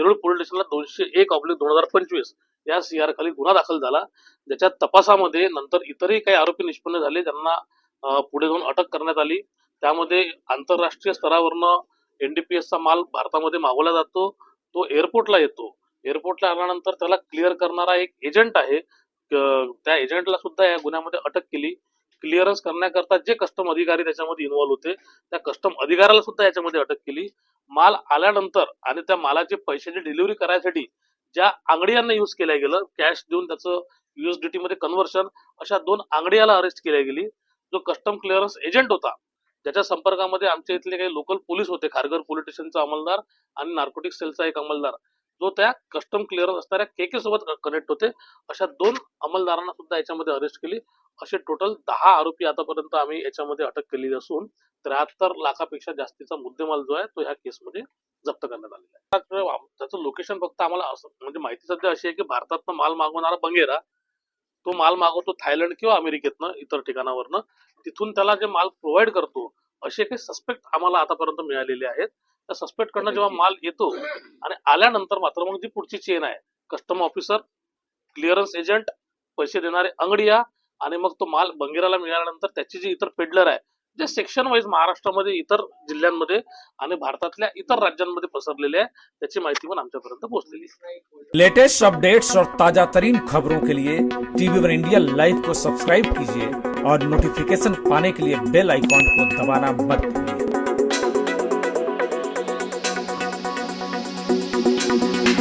Nerul police स्टेशनला दोनशे एक ऑब्लिक दोन हजार पंचवीस या सीआर खाली गुन्हा दाखल झाला. ज्याच्या तपासामध्ये नंतर इतरही काही आरोपी निष्पन्न झाले ज्यांना पुढे जाऊन अटक करण्यात आली. त्यामध्ये आंतरराष्ट्रीय स्तरावरनं एनडीपीएसचा माल भारतामध्ये मागवला जातो तो एअरपोर्टला येतो. एअरपोर्टला आल्यानंतर त्याला क्लिअर करणारा एक एजंट आहे. त्या एजंटला सुद्धा या गुन्ह्यामध्ये अटक केली. क्लिअरन्स करण्याकरता जे कस्टम अधिकारी त्याच्यामध्ये इन्व्हॉल्व होते त्या कस्टम अधिकाऱ्याला सुद्धा याच्यामध्ये अटक केली. माल आल्यानंतर आणि त्या मालाचे पैशाची डिलिव्हरी करायसाठी ज्या आंगडियांना युज केल्या गेलं कॅश देऊन त्याचं युएसडीटी मध्ये कन्व्हर्शन अशा दोन आंगडियाला अरेस्ट केल्या गेली. जो कस्टम क्लिअरन्स एजंट होता ज्याच्या संपर्कामध्ये आमच्या इथले काही लोकल पोलीस होते खारघर पोलीस स्टेशनचा अंमलदार आणि नार्कोटिक सेलचा एक अंमलदार. जो त्या कस्टम क्लिअरन्स असणाऱ्या केके सोबत कनेक्ट होते अशा दोन अंमलदारांना सुद्धा याच्यामध्ये अरेस्ट केली. असे टोटल दहा आरोपी आतापर्यंत आम्ही याच्यामध्ये अटक केलेली असून त्र्याहत्तर लाखापेक्षा जास्तीचा मुद्देमाल जो आहे तो ह्या केसमध्ये जप्त करण्यात आलेला आहे. त्याचं- लोकेशन फक्त आम्हाला असं म्हणजे माहिती सध्या अशी आहे की भारतातनं माल मागवणारा बंगेरा तो माल मागवतो थायलंड किंवा अमेरिकेतनं इतर ठिकाणावरनं. तिथून त्याला जे माल प्रोव्हाइड करतो असे काही सस्पेक्ट आम्हाला आतापर्यंत मिळालेले आहेत. त्या सस्पेक्ट कडनं जेव्हा माल येतो आणि आल्यानंतर मात्र मग जी पुढची चेन आहे. कस्टम ऑफिसर क्लिअरन्स एजंट पैसे देणारे अंगडिया आणि मग तो माल बंगेराला मिळाल्यानंतर त्याची जी इतर पेडलर आहे जे सेक्शन वाईज महाराष्ट्रामध्ये इतर जिल्ह्यांमध्ये आणि भारतातल्या इतर राज्यांमध्ये पसरलेले आहे त्याची माहिती पण आमच्यापर्यंत पोहोचलेली आहे. लेटेस्ट अपडेट्स और ताजा तरीन खबरों के लिए टीवी वन इंडिया लाइव को सब्सक्राइब कीजिए और नोटिफिकेशन पाने के लिए बेल आइकॉन को दबाना मत भूलिए।